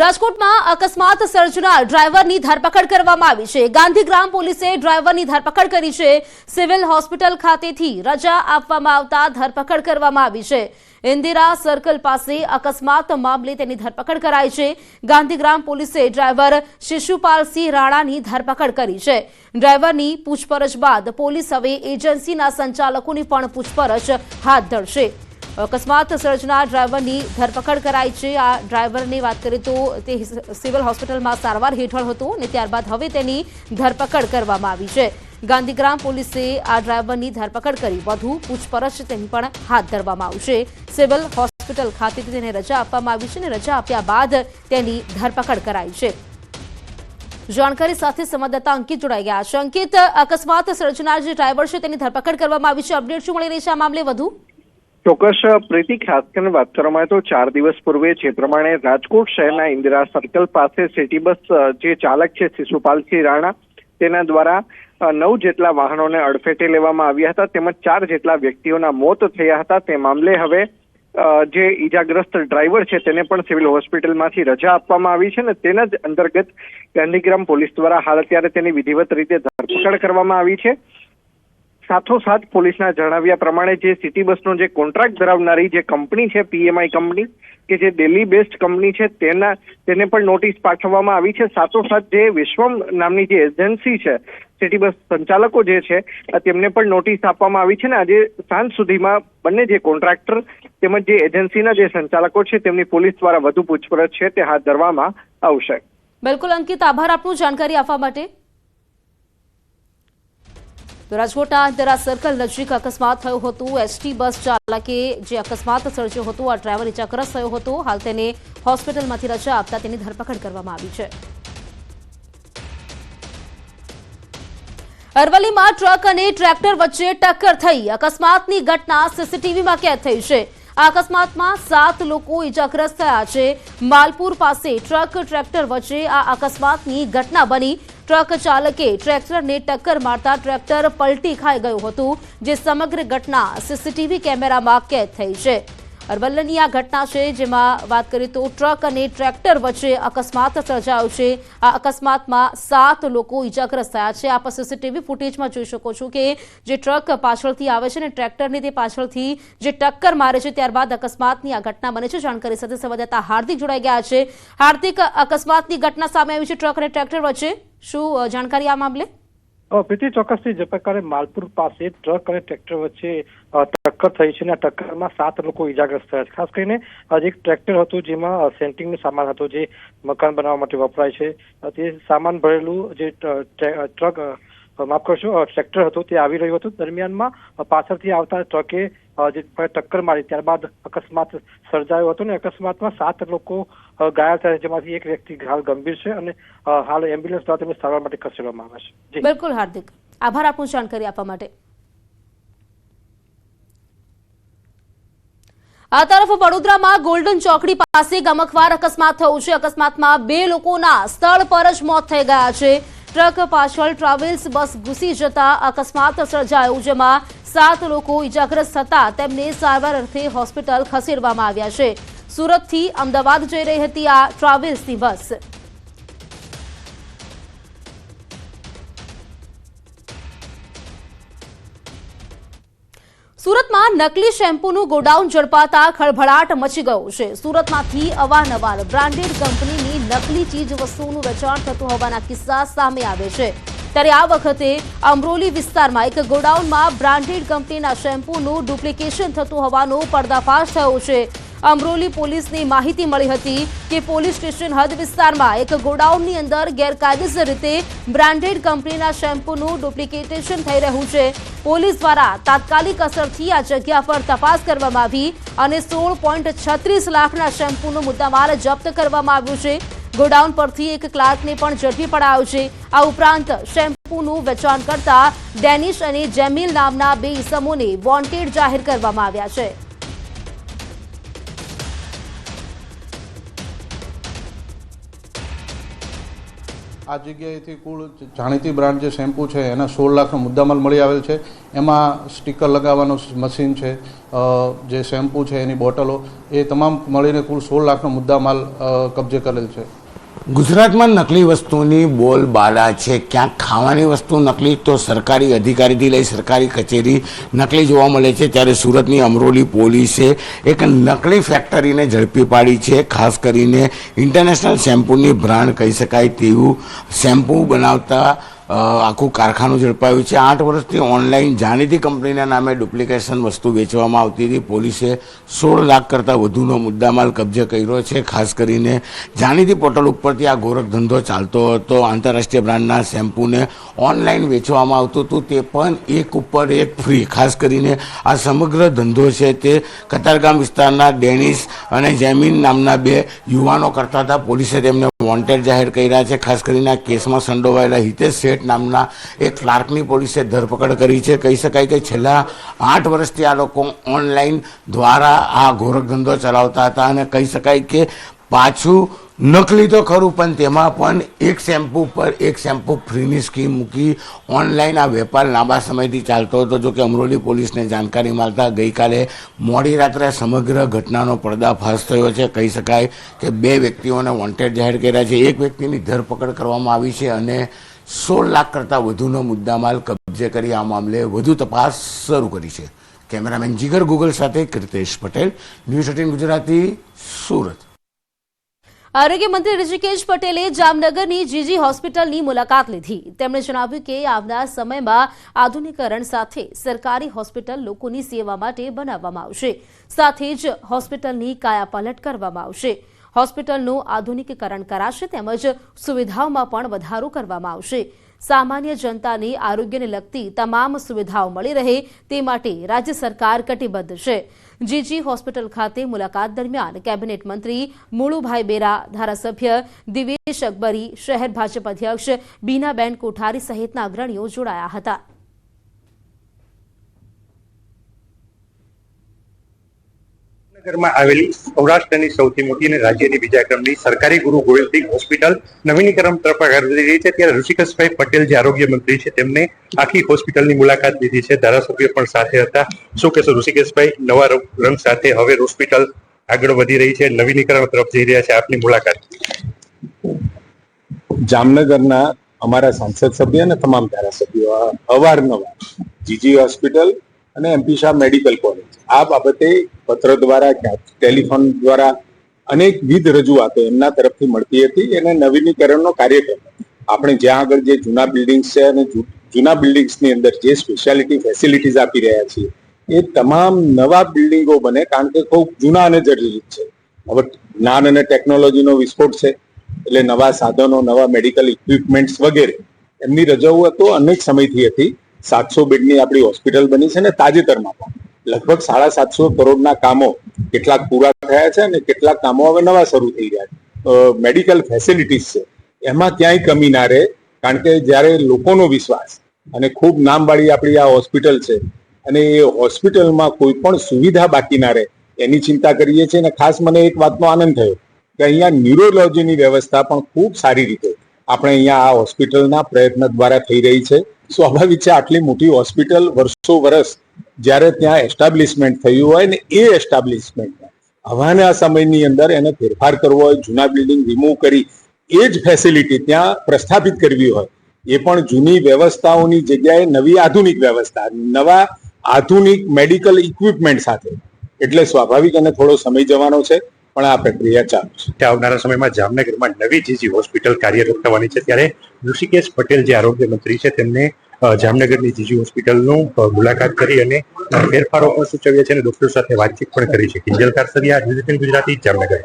રાજકોટમાં અકસ્માત સર્જનાર ડ્રાઈવરની ધરપકડ કરવામાં આવી છે. ગાંધીગ્રામ પોલીસે ડ્રાઈવરની ધરપકડ કરી છે. સિવિલ હોસ્પિટલ ખાતેથી રજા આપવામાં આવતા ધરપકડ કરવામાં આવી છે. ઇન્દિરા સર્કલ પાસે અકસ્માત મામલે તેની ધરપકડ કરાઈ છે. ગાંધીગ્રામ પોલીસે ડ્રાઈવર શિશુપાલસિંહ રાણાની ધરપકડ કરી છે. ડ્રાઈવરની પૂછપરછ બાદ પોલીસ હવે એજન્સીના સંચાલકોની પણ પૂછપરછ હાથ ધરશે. અકસ્માત સર્જનાર ડ્રાઈવરની ધરપકડ કરાઈ છે. આ ડ્રાઈવરની વાત કરીએ તો તે સિવિલ હોસ્પિટલમાં સારવાર હેઠળ હતો અને ત્યારબાદ હવે તેની ધરપકડ કરવામાં આવી છે. ગાંધીગ્રામ પોલીસે આ ડ્રાઈવરની ધરપકડ કરી. વધુ પૂછપરછ તેની પણ હાથ ધરવામાં આવશે. સિવિલ હોસ્પિટલ ખાતેથી તેને રજા આપવામાં આવી છે અને રજા આપ્યા બાદ તેની ધરપકડ કરાઈ છે. જાણકારી સાથે સંવાદદાતા અંકિત જોડાઈ ગયા છે. અંકિત, અકસ્માત સર્જનાર જે ડ્રાઈવર છે તેની ધરપકડ કરવામાં આવી છે. અપડેટ શું મળી રહી છે આ મામલે વધુ? ચોક્કસ, પ્રીતિ, ખાસ કરીને વાત કરવામાં તો ચાર દિવસ પૂર્વે જે પ્રમાણે રાજકોટ શહેરના ઇન્દિરા સર્કલ પાસે સિટી બસ જે ચાલક છે, શિશુપાલસિંહ રાણા, તેના દ્વારા નવ જેટલા વાહનોને અડફેટે લેવામાં આવ્યા હતા તેમજ ચાર જેટલા વ્યક્તિઓના મોત થયા હતા. તે મામલે હવે જે ઈજાગ્રસ્ત ડ્રાઈવર છે તેને પણ સિવિલ હોસ્પિટલમાંથી રજા આપવામાં આવી છે ને તેના જ અંતર્ગત ગાંધીગ્રામ પોલીસ દ્વારા હાલ અત્યારે તેની વિધિવત રીતે ધરપકડ કરવામાં આવી છે. સાથોસાથ પોલીસના જણાવ્યા પ્રમાણે જે સિટી બસનો જે કોન્ટ્રાક્ટ ધરાવનારી જે કંપની છે, પીએમઆઈ કંપની, કે જે દિલ્હી બેસ્ડ કંપની છે, તેના, તેને પણ નોટિસ પાઠવવામાં આવી છે. સાથોસાથ જે વિશ્વમ નામની જે એજન્સી છે, સિટી બસ સંચાલકો જે છે તેમને પણ નોટિસ આપવામાં આવી છે ને આજે સાંજ સુધીમાં બંને જે કોન્ટ્રાક્ટર તેમજ જે એજન્સીના જે સંચાલકો છે, તેમની પોલીસ દ્વારા વધુ પૂછપરછ છે, તે હાથ ધરવામાં આવશે. બિલકુલ અંકિત, આભાર આપનું જાણકારી આપવા માટે. રાજકોટના અંતરા સર્કલ નજીક અકસ્માત થયો હતો. એસટી બસ ચાલકે જે અકસ્માત સર્જ્યો હતો, આ ડ્રાઈવર ઇજાગ્રસ્ત થયો હતો. હાલ તેને હોસ્પિટલમાંથી રજા આપતા તેની ધરપકડ કરવામાં આવી છે. અરવલ્લીમાં ટ્રક અને ટ્રેક્ટર વચ્ચે ટક્કર થઈ. અકસ્માતની ઘટના સીસીટીવીમાં કેદ થઈ છે. અકસ્માતમાં સાત લોકો ઇજાગ્રસ્ત થયા છે. માલપુર પાસે ટ્રક, ટ્રેક્ટર વચ્ચે આ અકસ્માતની ઘટના બની. ટ્રક ચાલકે ટ્રેક્ટરને ટક્કર મારતા ટ્રેક્ટર પલટી ખાઈ ગયું હતું, જે સમગ્ર ઘટના સીસીટીવી કેમેરામાં કેદ થઈ છે. અરવલ્લીની આ ઘટના છે, જેમાં વાત કરીએ તો ટ્રક અને ટ્રેક્ટર વચ્ચે અકસ્માત સર્જાયો છે. આ અકસ્માતમાં સાત લોકો ઇજાગ્રસ્ત થયા છે. આપ સીસીટીવી ફૂટેજમાં જોઈ શકો છો કે જે ટ્રક પાછળથી આવે છે ને ટ્રેક્ટરને તે પાછળથી જે ટક્કર મારે છે, ત્યારબાદ અકસ્માતની આ ઘટના બને છે. જાણકારી સાથે સંવાદદાતા હાર્દિક જોડાઈ ગયા છે. હાર્દિક, અકસ્માતની ઘટના સામે આવી છે ટ્રક અને ટ્રેક્ટર વચ્ચે. શું જાણકારી આ મામલે? પ્રીતિ ચોક્કસથી જે પ્રકારે માલપુર પાસે ટ્રક અને ટ્રેક્ટર વચ્ચે ટક્કર થઈ છે અને આ ટક્કરમાં સાત લોકો ઈજાગ્રસ્ત થયા છે. ખાસ કરીને આજે એક ટ્રેક્ટર હતું જેમાં સેન્ટિંગનું સામાન હતો જે મકાન બનાવવા માટે વપરાય છે. તે સામાન ભરેલું જે ટ્રક માફ કરશો ટ્રેક્ટર હતું, તે આવી રહ્યું હતું. દરમિયાનમાં પાછળથી આવતા ટ્રકે જે ટક્કર મારી, ત્યારબાદ અકસ્માત સર્જાયો હતો ને અકસ્માતમાં સાત લોકો ઘાયલ થયા જેમાંથી એક વ્યક્તિ હાલ ગંભીર છે અને હાલ એમ્બ્યુલન્સ દ્વારા તેમને સારવાર માટે ખસેડવામાં આવે છે. બિલકુલ, હાર્દિક. આભાર આપનું જાણકારી આપવા માટે. આ તરફ વડોદરામાં ગોલ્ડન ચોકડી પાસે ગમખવાર અકસ્માત થયો છે. અકસ્માતમાં બે લોકોના સ્થળ પર જ મોત થઈ ગયા છે. ટ્રક પાછળ ટ્રાવેલ્સ બસ ઘૂસી જતા અકસ્માત સર્જાયો, જેમાં સાત લોકો ઇજાગ્રસ્ત થતા તેમને સારવાર અર્થે હોસ્પિટલ ખસેડવામાં આવ્યા છે. સુરતથી અમદાવાદ જઈ રહી હતી આ ટ્રાવેલ્સની બસ. સુરતમાં નકલી શેમ્પૂનું ગોડાઉન ઝડપાતા ખળભળાટ મચી ગયો છે. સુરતમાંથી અવારનવાર બ્રાન્ડેડ કંપનીની નકલી ચીજ વસ્તુઓનું વેચાણ થતું હોવાના કિસ્સા સામે આવે છે. ત્યારે આ વખતે અમરોલી વિસ્તારમાં એક ગોડાઉનમાં બ્રાન્ડેડ કંપનીના શેમ્પૂનું ડુપ્લિકેશન થતું હોવાનો પર્દાફાશ થયો છે. અમરોલી પોલીસની માહિતી મળી હતી કે પોલીસ સ્ટેશન હદ વિસ્તારમાં એક ગોડાઉનની અંદર ગેરકાયદેસર રીતે બ્રાન્ડેડ કંપનીના શેમ્પૂનું ડુપ્લિકેટેશન થઈ રહ્યું છે. પોલીસ દ્વારા તાત્કાલિક અસરથી આ જગ્યા પર તપાસ કરવામાં આવી અને સોળ લાખના શેમ્પૂનો મુદ્દામાલ જપ્ત કરવામાં આવ્યું છે. ગોડાઉન પરથી એક ક્લાર્કને પણ ઝડપી પડાયો છે. આ ઉપરાંત શેમ્પૂનું વેચાણ કરતા ડેનિશ અને જેમિલ નામના બે ઇસમોને વોન્ટેડ જાહેર કરવામાં આવ્યા છે. આ જગ્યાએથી કુલ જાણીતી બ્રાન્ડ જે શેમ્પૂ છે, એના સોળ લાખનો મુદ્દામાલ મળી આવેલ છે. એમાં સ્ટીકર લગાવવાનું મશીન છે જે શેમ્પૂ છે, એની બોટલો, એ તમામ મળીને કુલ સોળ લાખનો મુદ્દામાલ કબજે કરેલ છે. ગુજરાતમાં નકલી વસ્તુની બોલબાલા છે, ક્યાંક ખાવાની વસ્તુ નકલી તો સરકારી અધિકારીથી લઈ સરકારી કચેરી નકલી જોવા મળે છે. ત્યારે સુરતની અમરોલી પોલીસે એક નકલી ફેક્ટરીને ઝડપી પાડી છે. ખાસ કરીને ઇન્ટરનેશનલ શેમ્પૂની બ્રાન્ડ કહી શકાય તેવું શેમ્પૂ બનાવતા આખું કારખાનું ઝડપાયું છે. આઠ વર્ષથી ઓનલાઈન જાણીતી કંપનીના નામે ડુપ્લિકેશન વસ્તુ વેચવામાં આવતી હતી. પોલીસે સોળ લાખ કરતાં વધુનો મુદ્દામાલ કબજે કર્યો છે. ખાસ કરીને જાણીતી પોર્ટલ ઉપરથી આ ગોરખ ધંધો ચાલતો હતો. આંતરરાષ્ટ્રીય બ્રાન્ડના શેમ્પૂને ઓનલાઈન વેચવામાં આવતું હતું. તે પણ એક ઉપર એક ફ્રી. ખાસ કરીને આ સમગ્ર ધંધો છે તે કતારગામ વિસ્તારના ડેનિસ અને જેમિન નામના બે યુવાનો કરતા હતા. પોલીસે તેમને વોન્ટેડ જાહેર કર્યા છે. ખાસ કરીને આ કેસમાં સંડોવાયેલા હિતેશ શેઠ નામના એક ક્લાર્કની પોલીસે ધરપકડ કરી છે. કહી શકાય કે છેલ્લા આઠ વર્ષથી આ લોકો ઓનલાઈન દ્વારા આ ગોરખ ધંધો ચલાવતા હતા અને કહી શકાય કે પાછું નકલી તો ખરું, પણ તેમાં પણ એક શેમ્પૂ પર એક શેમ્પૂ ફ્રીની સ્કીમ મૂકી ઓનલાઈન આ વેપાર લાંબા સમયથી ચાલતો હતો. જો કે અમરોલી પોલીસને જાણકારી મળતા ગઈકાલે મોડી રાત્રે સમગ્ર ઘટનાનો પર્દાફાશ થયો છે. કહી શકાય કે બે વ્યક્તિઓને વોન્ટેડ જાહેર કર્યા છે. એક વ્યક્તિની ધરપકડ કરવામાં આવી છે અને સોળ લાખ કરતાં વધુનો મુદ્દામાલ કબજે કરી આ મામલે વધુ તપાસ શરૂ કરી છે. કેમેરામેન જીગર ગૂગલ સાથે કૃતેશ પટેલ, ન્યૂઝ એટીન ગુજરાતી, સુરત. આરોગ્ય મંત્રી ઋષિકેશ પટેલે જામનગરની જીજી હોસ્પિટલની મુલાકાત લીધી. તેમણે જણાવ્યું કે આવનાર સમયમાં આધુનિકરણ સાથે સરકારી હોસ્પિટલ લોકોની સેવા માટે બનાવવામાં આવશે. સાથે જ હોસ્પિટલની કાયાપલટ કરવામાં આવશે. હોસ્પિટલનું આધુનિકીકરણ કરાશે તેમજ સુવિધાઓમાં પણ વધારો કરવામાં આવશે. સામાન્ય જનતાને આરોગ્યને લગતી તમામ સુવિધાઓ મળી રહે તે માટે રાજ્ય સરકાર કટિબદ્ધ છે. જીજી હોસ્પિટલ ખાતે મુલાકાત દરમિયાન કેબિનેટ મંત્રી મુળુભાઈ બેરા, ધારાસભ્ય દિવેશ અકબરી, શહેર ભાજપ અધ્યક્ષ બીનાબેન કોઠારી સહિતના અગ્રણીઓ જોડાયા હતા. જામનગરમાં આવેલી સૌરાષ્ટ્રની સૌથી મોટી અને રાજ્યની બીજા ક્રમની સરકારી ગુરુ ગોવિંદસિંહ હોસ્પિટલ નવીનીકરણ તરફ આગળ વધી રહી છે. ત્યારે ઋષિકેશભાઈ પટેલ જે આરોગ્ય મંત્રી છે, તેમને આખી હોસ્પિટલની મુલાકાત લીધી છે. ધારાસભ્ય પણ સાથે હતા. શું કહેશો ઋષિકેશભાઈ? નવા રંગ સાથે હવે હોસ્પિટલ આગળ વધી રહી છે. નવીનીકરણ તરફ જઈ રહ્યા છે. આપની મુલાકાત. જામનગરના અમારા સાંસદ સભ્ય અને તમામ ધારાસભ્યો, અવારનવાર જીજી હોસ્પિટલ અને એમપી શાહ મેડિકલ કોલેજ. આ બાબતે પત્ર દ્વારા ટેલિફોન દ્વારા અનેકવિધ રજૂઆતો એમના તરફથી મળતી હતી અને નવીનીકરણનો કાર્યક્રમ. આપણે જ્યાં આગળ જે જૂના બિલ્ડિંગ્સ છે અને જૂના બિલ્ડિંગ્સની અંદર જે સ્પેશિયાલિટી ફેસિલિટીઝ આપી રહ્યા છીએ, એ તમામ નવા બિલ્ડિંગો બને કારણ કે ખૂબ જૂના અને જર્જરિત છે. હવે જ્ઞાન અને ટેકનોલોજીનો વિસ્ફોટ છે, એટલે નવા સાધનો, નવા મેડિકલ ઇક્વિપમેન્ટ્સ વગેરે એમની રજૂઆતો અનેક સમયથી હતી. સાતસો બેડની આપણી હોસ્પિટલ બની છે ને તાજેતરમાં પણ. લગભગ સાડા સાતસો કરોડના કામો કેટલાક પૂરા થયા છે અને કેટલાક કામો હવે નવા શરૂ થઈ રહ્યા છે. મેડિકલ ફેસિલિટીઝ છે. એમાં ક્યાંય કમી ના રહે, કારણ કે જ્યારે લોકોનો વિશ્વાસ અને ખૂબ નામવાળી આપણી આ હોસ્પિટલ છે અને એ હોસ્પિટલમાં કોઈ પણ સુવિધા બાકી ના રહે, એની ચિંતા કરીએ છીએ અને ખાસ મને એક વાતનો આનંદ થયો કે અહીંયા ન્યુરોલોજીની વ્યવસ્થા પણ ખૂબ સારી રીતે આપણે અહીંયા આ હોસ્પિટલના પ્રયત્ન દ્વારા થઈ રહી છે. સ્વાભાવિક છે, આટલી મોટી હોસ્પિટલ વર્ષો વર્ષ જ્યારે ત્યાં એસ્ટાબ્લિશમેન્ટ થયું હોય ને એ એસ્ટાબ્લિશમેન્ટમાં હવાના સમયની અંદર એને ફેરફાર કરવો હોય, જૂના બિલ્ડિંગ રિમૂવ કરી, એ જ ફેસિલિટી ત્યાં પ્રસ્થાપિત કરવી હોય. એ પણ જૂની વ્યવસ્થાઓની જગ્યાએ નવી આધુનિક વ્યવસ્થા, નવા આધુનિક મેડિકલ ઇક્વિપમેન્ટ સાથે. એટલે સ્વાભાવિક અને થોડો સમય જવાનો છે, પણ આ પ્રક્રિયા ચાલુ છે. આવનારા સમયમાં જામનગરમાં નવી જીજી હોસ્પિટલ કાર્યરત થવાની છે, ત્યારે ઋષિકેશ પટેલ જે આરોગ્ય મંત્રી છે, તેમને જામનગરની જીજી હોસ્પિટલનું મુલાકાત કરી અને ફેરફારો પણ સૂચવ્યા છે અને ડોક્ટર સાથે વાતચીત પણ કરી છે. કિંજલ કારસરિયા, ન્યૂઝ ગુજરાતી, જામનગર.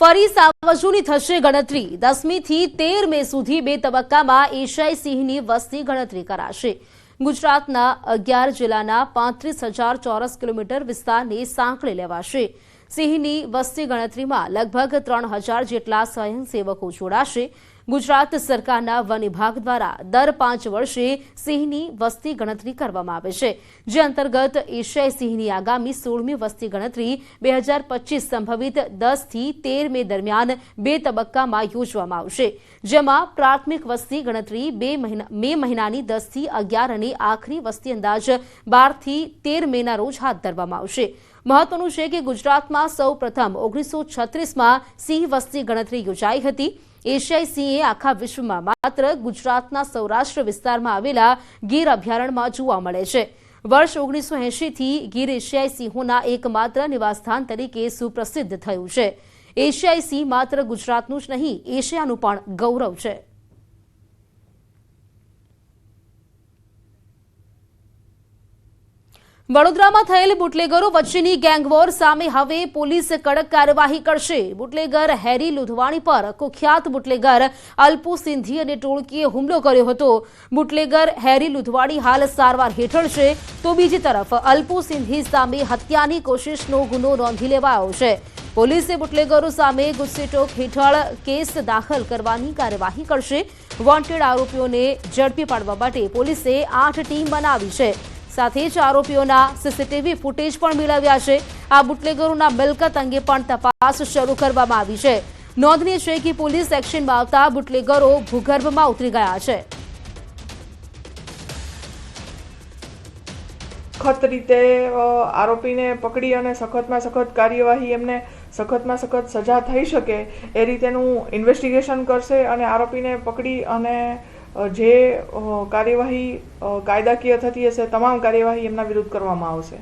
ફરી સાવજોની થશે ગણતરી. દસમી થી તેર મે સુધી બે તબક્કામાં એશિયાઈ સિંહની વસ્તી ગણતરી કરાશે. ગુજરાતના અગિયાર જિલ્લાના પાંત્રીસ હજાર ચોરસ કિલોમીટર વિસ્તારને સાંકળે લેવાશે. સિંહની વસ્તી ગણતરીમાં લગભગ ત્રણ હજાર જેટલા સ્વયંસેવકો જોડાશે. ગુજરાત સરકારના વન વિભાગ દ્વારા દર પાંચ વર્ષે સિંહની વસ્તી ગણતરી કરવામાં આવે છે, જે અંતર્ગત એશિયાઈ સિંહની આગામી સોળમી વસ્તી ગણતરી બે હજાર પચીસ સંભવિત દસથી તેર મે દરમિયાન બે તબક્કામાં યોજવામાં આવશે, જેમાં પ્રાથમિક વસ્તી ગણતરી બે મે મહિનાની દસથી અગિયાર અને આખરી વસ્તી અંદાજ બારથી તેર મેના રોજ હાથ ધરવામાં આવશે. મહત્વનું છે કે ગુજરાતમાં સૌ પ્રથમ ઓગણીસો છત્રીસમાં સિંહ વસ્તી ગણતરી યોજાઈ હતી. એશિયાઈ સિંહ આખા વિશ્વમાં માત્ર ગુજરાતના સૌરાષ્ટ્ર વિસ્તારમાં આવેલા ગીર અભયારણ્યમાં જોવા મળે છે. વર્ષ ઓગણીસો એંશીથી ગીર એશિયાઈ સિંહોના એકમાત્ર નિવાસસ્થાન તરીકે સુપ્રસિદ્ધ થયું છે. એશિયાઈ સિંહ માત્ર ગુજરાતનું જ નહીં, એશિયાનું પણ ગૌરવ છે. વડોદરામાં થયેલ બુટલેગરો વચ્ચેની ગેંગવોર સામે હવે પોલીસ કડક કાર્યવાહી કરશે. બુટલેગર હેરી લુધવાણી પર કુખ્યાત બુટલેગર અલ્પુ સિંધી અને ટોળકીએ હુમલો કર્યો હતો. બુટલેગર હેરી લુધવાણી હાલ સારવાર હેઠળ છે. તો બીજી તરફ, અલ્પુ સિંધી સામે હત્યાની કોશિશનો ગુનો નોંધી લેવાયો છે. પોલીસે બુટલેગરો સામે ગુસ્સેટોક હેઠળ કેસ દાખલ કરવાની કાર્યવાહી કરશે. વોન્ટેડ આરોપીઓને ઝડપી પાડવા માટે પોલીસે આઠ ટીમ બનાવી છે. સાથે જ આરોપીઓના સીસીટીવી ફૂટેજ પણ મેળવ્યા છે. આ બુટલેગરોના મિલકત અંગે પણ તપાસ શરૂ કરવામાં આવી છે. નોંધનીય છે કે પોલીસ એક્શનમાં આવતા બુટલેગરો ભૂગર્ભમાં ઉતરી ગયા છે. સખત રીતે આરોપીને પકડી અને સખતમાં સખત કાર્યવાહી એમને સખતમાં સખત સજા થઈ શકે એ રીતેનું ઇન્વેસ્ટિગેશન કરશે અને આરોપીને પકડી અને જે કાર્યવાહી કાયદાકીય થતી હશે તમામ કાર્યવાહી એમના વિરુદ્ધ કરવામાં આવશે.